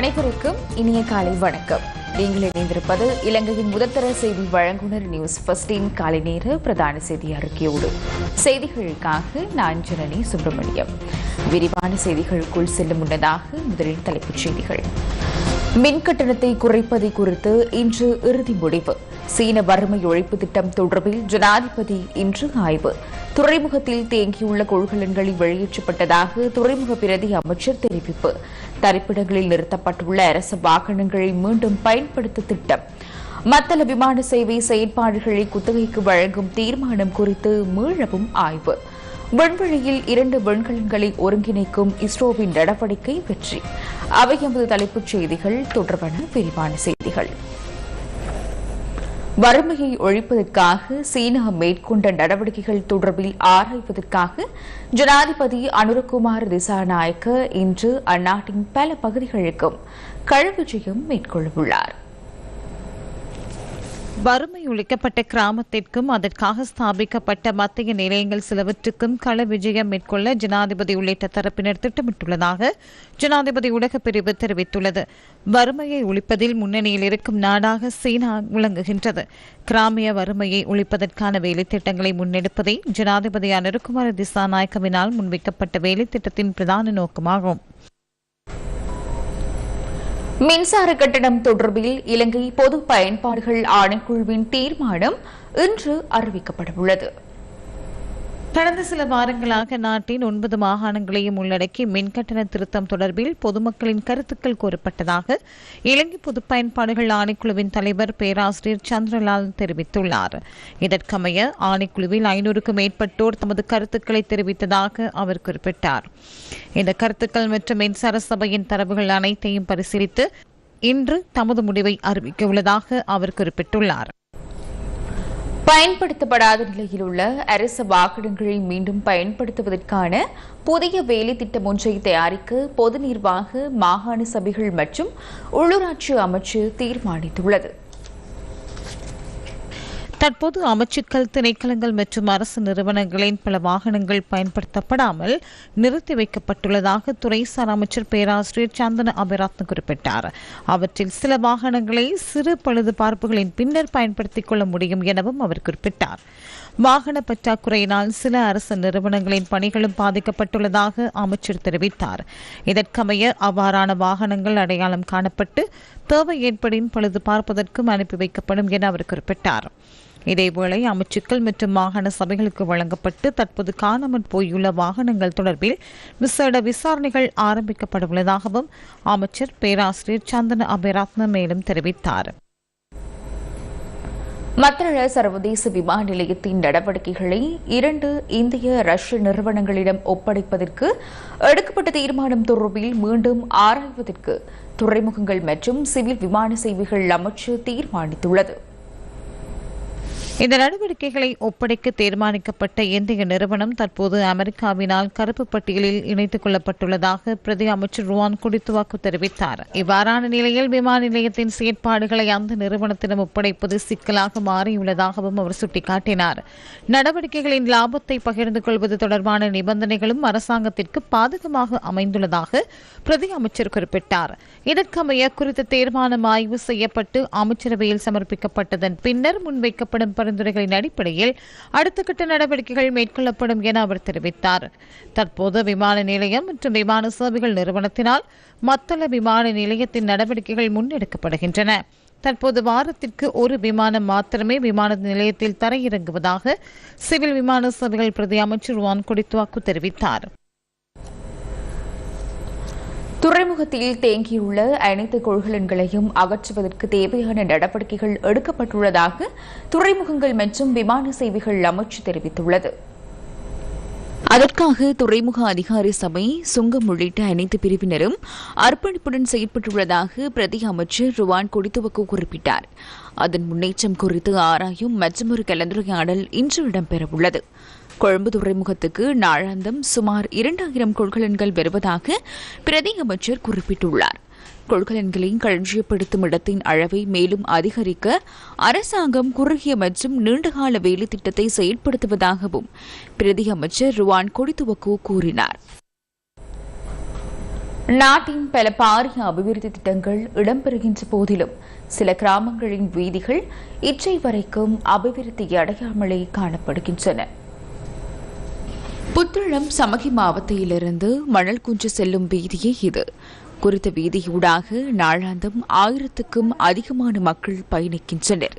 அனைவருக்கும் இனிய காலை வணக்கம். நீங்கள் இணைந்திருப்பது இலங்கையின் முதற்தர செய்தி வழங்குனர் நியூஸ் பஸ்டின் காலை நேர பிரதான செய்தி அறிக்கையோடு. செய்திகளுக்காக நான் ஜனனி சுப்பிரமணியம். விரிவான செய்திகளுக்குள் செல்லும் முன்னதாக முதலில் தலைப்புச் செய்திகள். மின் கட்டணத்தை குறைப்பது குறித்து இன்று இறுதி முடிவு. சீன வறுமை ஒழிப்பு திட்டம் தொடர்பில் ஜனாதிபதி இன்று ஆய்வு. துறைமுகத்தில் தேங்கியுள்ள கொள்கலன்களில் வெளியேற்றப்பட்டதாக துறைமுக பிரதி அமைச்சர் தெரிவிப்பு. தரிப்பிடங்களில் நிறுத்தப்பட்டுள்ள அரசு வாகனங்களை மீண்டும் பயன்படுத்த திட்டம். மத்தள விமான சேவை செயற்பாடுகளை குத்தகைக்கு வழங்கும் தீர்மானம் குறித்து மீளவும் ஆய்வு. விண்வெளியில் இரண்டு விண்கலன்களை ஒருங்கிணைக்கும் இஸ்ரோவின் நடவடிக்கை வெற்றி. அவை எமது தலைப்புச் செய்திகள். தொடர்பான விரிவான செய்திகள். வறுமையை ஒழிப்பதற்காக சீனா மேற்கொண்ட நடவடிக்கைகள் தொடர்பில் ஆராய்வதற்காக ஜனாதிபதி அனுரகுமார் திசாநாயக்க இன்று அந்நாட்டின் பல பகுதிகளுக்கும் கள விஜயம் மேற்கொள்ளவுள்ளாா் வறுமை ஒழிக்கப்பட்ட கிராமத்திற்கும் அதற்காக ஸ்தாபிக்கப்பட்ட மத்திய நிலையங்கள் சிலவற்றுக்கும் கள விஜயம் மேற்கொள்ள ஜனாதிபதி உள்ளிட்ட தரப்பினர் திட்டமிட்டுள்ளதாக ஜனாதிபதி ஊடகப் பிரிவு தெரிவித்துள்ளது. வறுமையை ஒழிப்பதில் முன்னணியில் இருக்கும் நாடாக சீனா விளங்குகின்றது. கிராமிய வறுமையை ஒழிப்பதற்கான வேலைத்திட்டங்களை முன்னெடுப்பதே ஜனாதிபதி அனுருகுமார திசாநாயக்கவினால் முன்வைக்கப்பட்ட வேலைத்திட்டத்தின் பிரதான நோக்கமாகும். மின்சார கட்டணம் தொடர்பில் இலங்கை பொது பயன்பாடுகள் ஆணைக்குழுவின் தீர்மானம் இன்று அறிவிக்கப்படவுள்ளது. கடந்த சில வாரங்களாக நாட்டின் ஒன்பது மாகாணங்களையும் உள்ளடக்கி மின்கட்டண திருத்தம் தொடர்பில் பொதுமக்களின் கருத்துக்கள் கூறப்பட்டதாக இலங்கை பொது பயன்பாடுகள் ஆணைக்குழுவின் தலைவர் பேராசிரியர் சந்திரலால் தெரிவித்துள்ளார். இதற்கமைய ஆணைக்குழுவில் ஐநூறுக்கும் மேற்பட்டோர் தமது கருத்துக்களை தெரிவித்ததாக அவர் குறிப்பிட்டார். இந்த கருத்துக்கள் மற்றும் மின்சார சபையின் தரவுகள் அனைத்தையும் பரிசீலித்து இன்று தமது முடிவை அறிவிக்க உள்ளதாக அவர் குறிப்பிட்டுள்ளார். பயன்படுத்தப்படாத நிலையில் உள்ள அரசு வாகனங்களை மீண்டும் பயன்படுத்துவதற்கான புதிய வேலை திட்டம் ஒன்றை தயாரிக்க பொது நிர்வாக மாகாண சபைகள் மற்றும் உள்ளூராட்சி அமைச்சு தீர்மானித்துள்ளது. தற்போது அமைச்சுக்கள் திணைக்களங்கள் மற்றும் அரசு நிறுவனங்களின் பல வாகனங்கள் பயன்படுத்தப்படாமல் நிறுத்தி வைக்கப்பட்டுள்ளதாக துறைசார் அமைச்சர் பேராசிரியர் சந்தன அபிராத்ன குறிப்பிட்டார். அவற்றில் சில வாகனங்களை சிறு பழுது பார்ப்புகளின் பின்னர் பயன்படுத்திக் கொள்ள முடியும் எனவும் அவர் குறிப்பிட்டார். வாகன பற்றாக்குறையினால் சில அரசு நிறுவனங்களின் பணிகளும் பாதிக்கப்பட்டுள்ளதாக அமைச்சர் தெரிவித்தார். இதற்கமைய அவ்வாறான வாகனங்கள் அடையாளம் காணப்பட்டு தேவை ஏற்படின் பழுது பார்ப்பதற்கும் அனுப்பி வைக்கப்படும் என அவர் குறிப்பிட்டார். இதேவேளை அமைச்சுக்கள் மற்றும் மாகாண சபைகளுக்கு வழங்கப்பட்டு தற்போது காணாமல் போயுள்ள வாகனங்கள் தொடர்பில் விசேட விசாரணைகள் ஆரம்பிக்கப்படவுள்ளதாகவும் அமைச்சர் பேராசிரியர் சந்தன அபிராத்ன மேலும் தெரிவித்தார். மத்தள சர்வதேச விமான நிலையத்தின் நடவடிக்கைகளை இரண்டு இந்திய ரஷ்ய நிறுவனங்களிடம் ஒப்படைப்பதற்கு எடுக்கப்பட்ட தீர்மானம் தொடர்பில் மீண்டும் ஆராய்வதற்கு துறைமுகங்கள் மற்றும் சிவில் விமான சேவைகள் அமைச்சு தீர்மானித்துள்ளது. இந்த நடவடிக்கைகளை ஒப்படைக்க தீர்மானிக்கப்பட்ட இந்திய நிறுவனம் தற்போது அமெரிக்காவினால் கருப்பு பட்டியலில் இணைத்துக் கொள்ளப்பட்டுள்ளதாக பிரதி அமைச்சர் ருவான் குடித்துவாக்கு தெரிவித்தார். இவ்வாறான நிலையில் விமான நிலையத்தின் செயற்பாடுகளை அந்த நிறுவனத்திடம் ஒப்படைப்பது சிக்கலாக மாறியுள்ளதாகவும் அவர் சுட்டிக்காட்டினார். நடவடிக்கைகளின் லாபத்தை பகிர்ந்து கொள்வது தொடர்பான நிபந்தனைகளும் அரசாங்கத்திற்கு பாதகமாக அமைந்துள்ளதாக பிரதி அமைச்சர் குறிப்பிட்டார். இதற்கமைய குறித்த தீர்மானம் ஆய்வு செய்யப்பட்டு அமைச்சரவையில் சமர்ப்பிக்கப்பட்டதன் பின்னர் முன்வைக்கப்படும் பரிந்துரைகளின் அடிப்படையில் அடுத்த கட்ட நடவடிக்கைகள் மேற்கொள்ளப்படும் என அவர் தெரிவித்தார். தற்போது விமான நிலையம் மற்றும் விமான சேவைகள் நிறுவனத்தினால் மத்தள விமான நிலையத்தின் நடவடிக்கைகள் முன்னெடுக்கப்படுகின்றன. தற்போது வாரத்திற்கு ஒரு விமானம் மாத்திரமே விமான நிலையத்தில் தரையிறங்குவதாக சிவில் விமான சேவைகள் பிரதி அமைச்சர் வான் தெரிவித்தார். துறைமுகத்தில் தேங்கியுள்ள அனைத்து கொள்கலன்களையும் அகற்றுவதற்கு தேவையான நடவடிக்கைகள் எடுக்கப்பட்டுள்ளதாக துறைமுகங்கள் மற்றும் விமான சேவைகள் அமைச்சு தெரிவித்துள்ளது. அதற்காக துறைமுக அதிகாரி சபை சுங்கம் உள்ளிட்ட அனைத்து பிரிவினரும் அர்ப்பணிப்புடன் செயற்பட்டுள்ளதாக பிரதி அமைச்சர் ருவான் கொடித்துவக்கு குறிப்பிட்டார். அதன் முன்னேற்றம் குறித்து ஆராயும் மற்றொரு கலந்துரையாடல் இன்று இடம்பெறவுள்ளது. கொழும்பு துறைமுகத்துக்கு நாளாந்தம் சுமார் இரண்டாயிரம் கொள்கலன்கள் வருவதாக பிரதி அமைச்சர் குறிப்பிட்டுள்ளார். கொள்கலன்களை களஞ்சியப்படுத்தும் இடத்தின் அளவை மேலும் அதிகரிக்க அரசாங்கம் குறுகிய மற்றும் நீண்டகால வேலை திட்டத்தை செயல்படுத்துவதாகவும் பிரதி அமைச்சர் ருவான் கொடித்துவக்கு கூறினார். நாட்டின் பல பாரிய அபிவிருத்தி திட்டங்கள் இடம்பெறுகின்ற போதிலும் சில கிராமங்களின் வீதிகள் இச்சை வரைக்கும் அபிவிருத்தி அடையாமலே காணப்படுகின்றன. புத்தளம் சமகி மாவட்டத்திலிருந்து மணல் குஞ்சு செல்லும் வீதியே இது. குறித்த வீதியூடாக நாளாந்தம் ஆயிரத்துக்கும் அதிகமான மக்கள் பயணிக்கின்றனர்.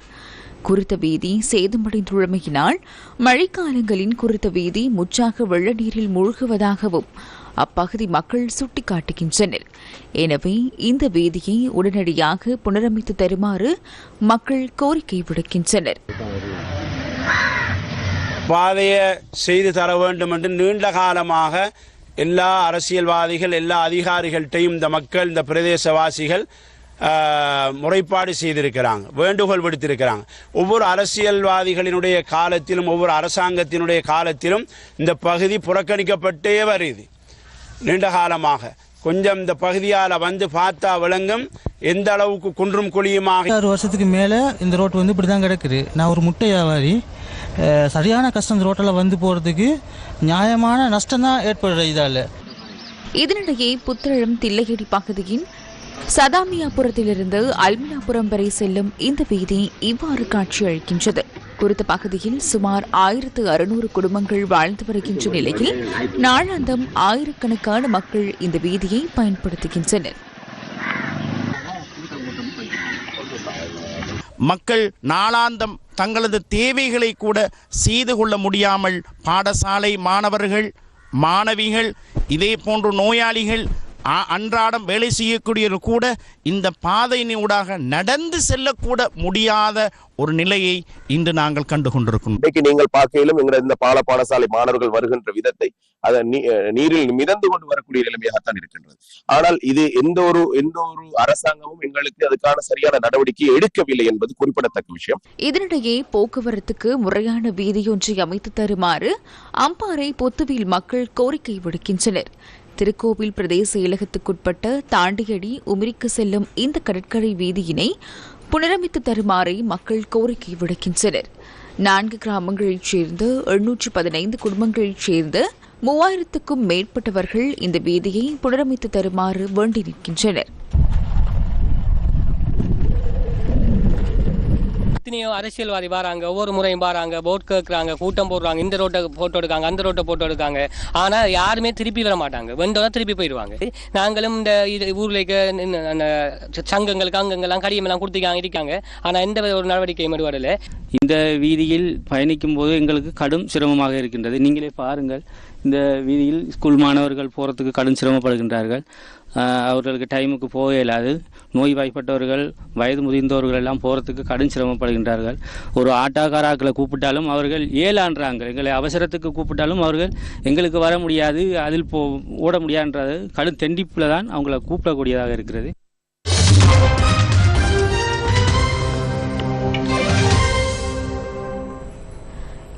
குறித்த வீதி சேதமடைந்துள்ளமையினால் மழைக்காலங்களின் குறித்த வீதி முற்றாக வெள்ள நீரில் மூழ்குவதாகவும் அப்பகுதி மக்கள் சுட்டிக்காட்டுகின்றனர். எனவே இந்த வீதியை உடனடியாக புனரமைத்து தருமாறு மக்கள் கோரிக்கை விடுக்கின்றனர். பாதையை செய்து தர வேண்டும் என்று நீண்ட காலமாக எல்லா அரசியல்வாதிகள் எல்லா அதிகாரிகள்கிட்டையும் இந்த மக்கள் இந்த பிரதேசவாசிகள் முறைப்பாடு செய்திருக்கிறாங்க வேண்டுகோள் விடுத்திருக்கிறாங்க. ஒவ்வொரு அரசியல்வாதிகளினுடைய காலத்திலும் ஒவ்வொரு அரசாங்கத்தினுடைய காலத்திலும் இந்த பகுதி புறக்கணிக்கப்பட்டே வருது. நீண்ட காலமாக. கொஞ்சம் இந்த பகுதியால் வந்து பார்த்தா விளங்கும். எந்த அளவுக்கு குன்றும் குழியுமாக ஆறு வருஷத்துக்கு மேலே இந்த ரோட் வந்து இப்படி தான் கிடக்குது. நான் ஒரு முட்டை வியாபாரி. சரியான கஷ்டம் இந்த ரோட்டில் வந்து போகிறதுக்கு நியாயமான நஷ்டம் தான் ஏற்படுற இதால். இதனிடையே புத்தளம் தில்லையடி பகுதியின் சதாமியாபுரத்திலிருந்து அல்மினாபுரம் வரை செல்லும் இந்த வீதி இவ்வாறு காட்சியளிக்கின்றது. குறித்த பகுதியில் சுமார் ஆயிரத்து அறுநூறு குடும்பங்கள் வாழ்ந்து வருகின்ற நிலையில் நாளாந்தம் ஆயிரக்கணக்கான மக்கள் இந்த வீதியை பயன்படுத்துகின்றனர். மக்கள் நாளாந்தம் தங்களது தேவைகளை கூட செய்து கொள்ள முடியாமல் பாடசாலை மாணவர்கள் மாணவிகள் இதே போன்று நோயாளிகள் அன்றாடம் வேலை செய்யக்கூடியவர்கள் கூட இந்த பாதையினூடாக நடந்து செல்லக்கூட முடியாத ஒரு நிலையை இன்று நாங்கள் கண்டு கொண்டிருக்கின்றோம் இன்றைக்கு நீங்கள் பார்க்கையிலும் எங்க இந்த பால பாடசாலை மாணவர்கள் வருகின்ற விதத்தை அதை நீரில் மிதந்து கொண்டு வரக்கூடிய நிலைமையாகத்தான் இருக்கின்றது. ஆனால் இது எந்த ஒரு எந்த ஒரு அரசாங்கமும் எங்களுக்கு அதுக்கான சரியான நடவடிக்கையை எடுக்கவில்லை என்பது குறிப்பிடத்தக்க விஷயம். இதனிடையே போக்குவரத்துக்கு முறையான வீதியொன்றை அமைத்து தருமாறு அம்பாறை பொத்துவில் மக்கள் கோரிக்கை விடுக்கின்றனர். திருக்கோவில் பிரதேச செயலகத்துக்குட்பட்ட தாண்டியடி உமிரிக்கு செல்லும் இந்த கடற்கரை வீதியினை புனரமைத்து தருமாறு மக்கள் கோரிக்கை விடுக்கின்றனர். நான்கு கிராமங்களைச் சேர்ந்த எண்ணூற்று பதினைந்து குடும்பங்களைச் சேர்ந்த மூவாயிரத்துக்கும் மேற்பட்டவர்கள் இந்த வீதியை புனரமைத்து தருமாறு வேண்டி நிற்கின்றனர். எத்தனையோ அரசியல்வாதி வராங்க ஒவ்வொரு முறையும் வராங்க போட் கேட்குறாங்க கூட்டம் போடுறாங்க இந்த ரோட்டை போட்டோ எடுக்காங்க அந்த ரோட்டை போட்டோ எடுக்காங்க. ஆனால் யாருமே திருப்பி வர மாட்டாங்க. வந்தோட திருப்பி போயிடுவாங்க. நாங்களும் இந்த இது ஊரில் இருக்க அந்த சங்கங்களுக்கு அங்கங்கள்லாம் கடியமெல்லாம் கொடுத்துக்காங்க இருக்காங்க ஆனால் எந்த ஒரு நடவடிக்கையும் எடுவதில்லை இந்த வீதியில் பயணிக்கும் போது எங்களுக்கு கடும் சிரமமாக இருக்கின்றது. நீங்களே பாருங்கள் இந்த வீதியில் ஸ்கூல் மாணவர்கள் போகிறதுக்கு கடும் சிரமப்படுகின்றார்கள். அவர்களுக்கு டைமுக்கு போக இயலாது நோய்வாய்ப்பட்டவர்கள் வயது முதிர்ந்தவர்கள் எல்லாம் போகிறதுக்கு கடும் சிரமப்படுகின்றார்கள். ஒரு ஆட்டோக்காராக்களை கூப்பிட்டாலும் அவர்கள் ஏலான்றாங்க எங்களை அவசரத்துக்கு கூப்பிட்டாலும் அவர்கள் எங்களுக்கு வர முடியாது அதில் போ ஓட முடியாதுன்றது கடும் தெண்டிப்பில் தான் அவங்கள கூப்பிடக்கூடியதாக இருக்கிறது.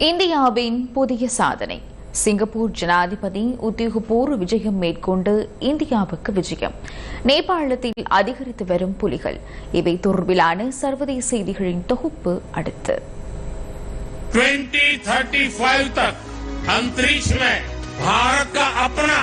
இந்தியாவின் புதிய சாதனை. சிங்கப்பூர் ஜனாதிபதி உத்தியோகபூர்வ விஜயம் மேற்கொண்டு இந்தியாவுக்கு விஜயம் நேபாளத்தில் அதிகரித்து வரும் புலிகள் இவை தொடர்பிலான சர்வதேச செய்திகளின் தொகுப்பு அடுத்து 2035 तक अंतरिक्ष में भारत का अपना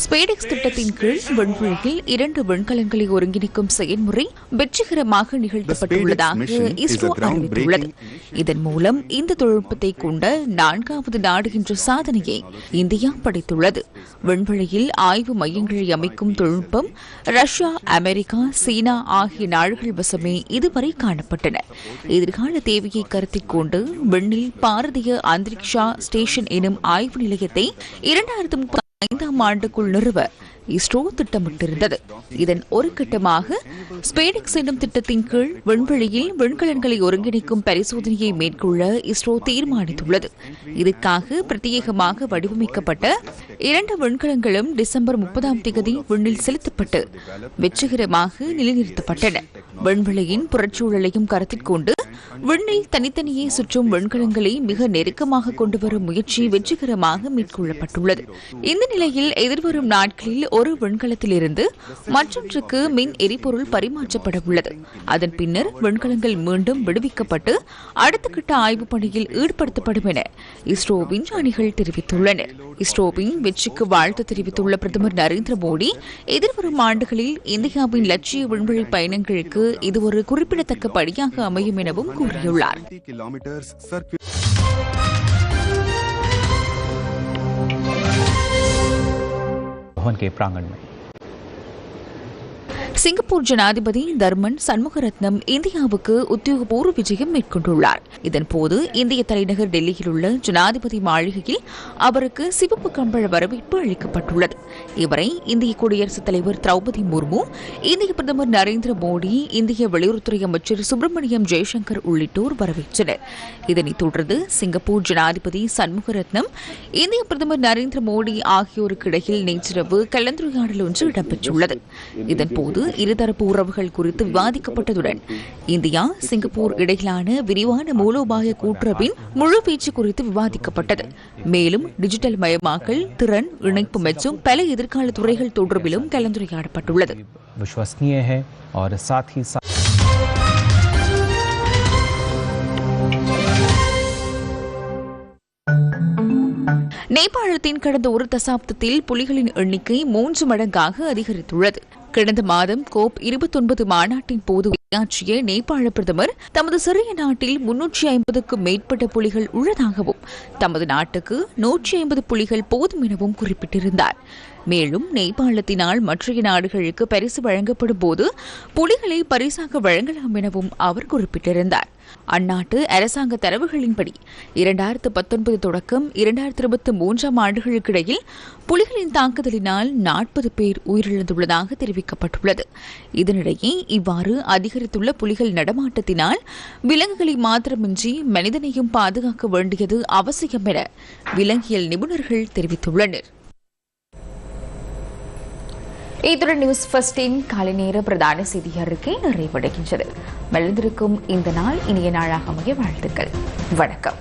ஸ்பேடெக்ஸ் திட்டத்தின் கீழ் விண்வெளியில் இரண்டு விண்கலங்களை ஒருங்கிணைக்கும் செயல்முறை வெற்றிகரமாக நிகழ்த்தப்பட்டுள்ளதாக இஸ்ரோ அறிவித்துள்ளது. இதன் மூலம் இந்த தொழில்நுட்பத்தை கொண்ட நான்காவது நாடு என்ற சாதனையை இந்தியா படைத்துள்ளது. விண்வெளியில் ஆய்வு மையங்களை அமைக்கும் தொழில்நுட்பம் ரஷ்யா அமெரிக்கா சீனா ஆகிய நாடுகள் வசமே இதுவரை காணப்பட்டன. எதிர்கால தேவையை கருத்தில் கொண்டு விண்ணில் பாரதிய அந்தரிக்ஷா ஸ்டேஷன் எனும் ஆய்வு நிலையத்தை இரண்டாயிரத்து ஐந்தாம் ஆண்டுக்குள் நிறுவ இஸ்ரோ திட்டமிட்டிருந்தது. இதன் ஒரு கட்டமாக ஸ்பேடிக்ஸ் என்னும் திட்டத்தின் கீழ் விண்வெளியில் விண்கலன்களை ஒருங்கிணைக்கும் பரிசோதனையை மேற்கொள்ள இஸ்ரோ தீர்மானித்துள்ளது. இதற்காக பிரத்யேகமாக வடிவமைக்கப்பட்ட இரண்டு விண்கலங்களும் டிசம்பர் முப்பதாம் தேதி விண்ணில் செலுத்தப்பட்டு வெற்றிகரமாக நிலைநிறுத்தப்பட்டன. விண்வெளியின் புறச்சூழலையும் கருத்தில் கொண்டு விண்ணில் தனித்தனியே சுற்றும் விண்கலங்களை மிக நெருக்கமாக கொண்டுவரும் முயற்சி வெற்றிகரமாக மேற்கொள்ளப்பட்டுள்ளது. இந்த நிலையில் எதிர்வரும் நாட்களில் ஒரு விண்கலத்திலிருந்து மற்றொன்றுக்கு மின் எரிபொருள் பரிமாற்றப்பட உள்ளது. அதன் பின்னர் விண்கலங்கள் மீண்டும் விடுவிக்கப்பட்டு அடுத்த கட்ட ஆய்வுப் பணியில் ஈடுபடுத்தப்படும் என இஸ்ரோ விஞ்ஞானிகள் தெரிவித்துள்ளனர். இஸ்ரோவின் வெற்றிக்கு வாழ்த்து தெரிவித்துள்ள பிரதமர் நரேந்திர மோடி எதிர்வரும் ஆண்டுகளில் இந்தியாவின் லட்சிய விண்வெளி பயணங்களுக்கு இது ஒரு குறிப்பிடத்தக்க படியாக அமையும் எனவும் கூறியுள்ளார் भवन के प्रांगण में। சிங்கப்பூர் ஜனாதிபதி தர்மன் சண்முகரத்னம் இந்தியாவுக்கு உத்தியோகபூர்வ விஜயம் மேற்கொண்டுள்ளார். இதன்போது இந்திய தலைநகர் டெல்லியில் உள்ள ஜனாதிபதி மாளிகையில் அவருக்கு சிவப்பு கம்பள வரவேற்பு அளிக்கப்பட்டுள்ளது. இவரை இந்திய குடியரசுத் தலைவர் திரௌபதி முர்மு இந்திய பிரதமர் நரேந்திர மோடி இந்திய வெளியுறவுத்துறை அமைச்சர் சுப்பிரமணியம் ஜெய்சங்கர் உள்ளிட்டோர் வரவேற்றனர். இதனைத் தொடர்ந்து சிங்கப்பூர் ஜனாதிபதி சண்முகரத்னம் இந்திய பிரதமர் நரேந்திர மோடி ஆகியோருக்கு இடையில் நேற்றிரவு கலந்துரையாடல் ஒன்று இடம்பெற்றுள்ளது. இதன்போது இருதரப்பு உறவுகள் குறித்து விவாதிக்கப்பட்டதுடன் இந்தியா சிங்கப்பூர் இடையிலான விரிவான மூலோபாய கூட்டுறவின் முழு பேச்சு குறித்து விவாதிக்கப்பட்டது. மேலும் டிஜிட்டல் மயமாக்கல் திறன் இணைப்பு மற்றும் பல எதிர்கால துறைகள் தொடர்பிலும் கலந்துரையாடப்பட்டுள்ளது. நேபாளத்தின் கடந்த ஒரு தசாப்தத்தில் புலிகளின் எண்ணிக்கை மூன்று மடங்காக அதிகரித்துள்ளது. கடந்த மாதம் கோப் இருபத்தொன்பது மாநாட்டின் போது உரையாற்றிய நேபாள பிரதமர் தமது சிறிய நாட்டில் முன்னூற்றி ஐம்பதுக்கும் மேற்பட்ட புலிகள் உள்ளதாகவும் தமது நாட்டுக்கு நூற்றி ஐம்பது புலிகள் போதும் எனவும் குறிப்பிட்டிருந்தார். மேலும் நேபாளத்தினால் மற்றைய நாடுகளுக்கு பரிசு வழங்கப்படும் போது புலிகளை பரிசாக வழங்கலாம் எனவும் அவர் குறிப்பிட்டிருந்தார். அந்நாட்டு அரசாங்க தரவுகளின்படி இரண்டாயிரத்து பத்தொன்பது தொடக்கம் இரண்டாயிரத்து இருபத்தி மூன்றாம் ஆண்டுகளுக்கிடையில் புலிகளின் தாக்குதலினால் நாற்பது பேர் உயிரிழந்துள்ளதாக தெரிவிக்கப்பட்டுள்ளது. இதனிடையே இவ்வாறு அதிகரித்துள்ள புலிகள் நடமாட்டத்தினால் விலங்குகளை மாத்திரமின்றி மனிதனையும் பாதுகாக்க வேண்டியது அவசியம் என விலங்கியல் நிபுணர்கள் தெரிவித்துள்ளனர். இத்துடன் நியூஸ் ஃபர்ஸ்டின் காலை நேர பிரதான செய்தி அறிக்கை நிறைவடைகின்றது. மலர்ந்திருக்கும் இந்த நாள் இனிய நாளாக அமைய வாழ்த்துக்கள். வணக்கம்.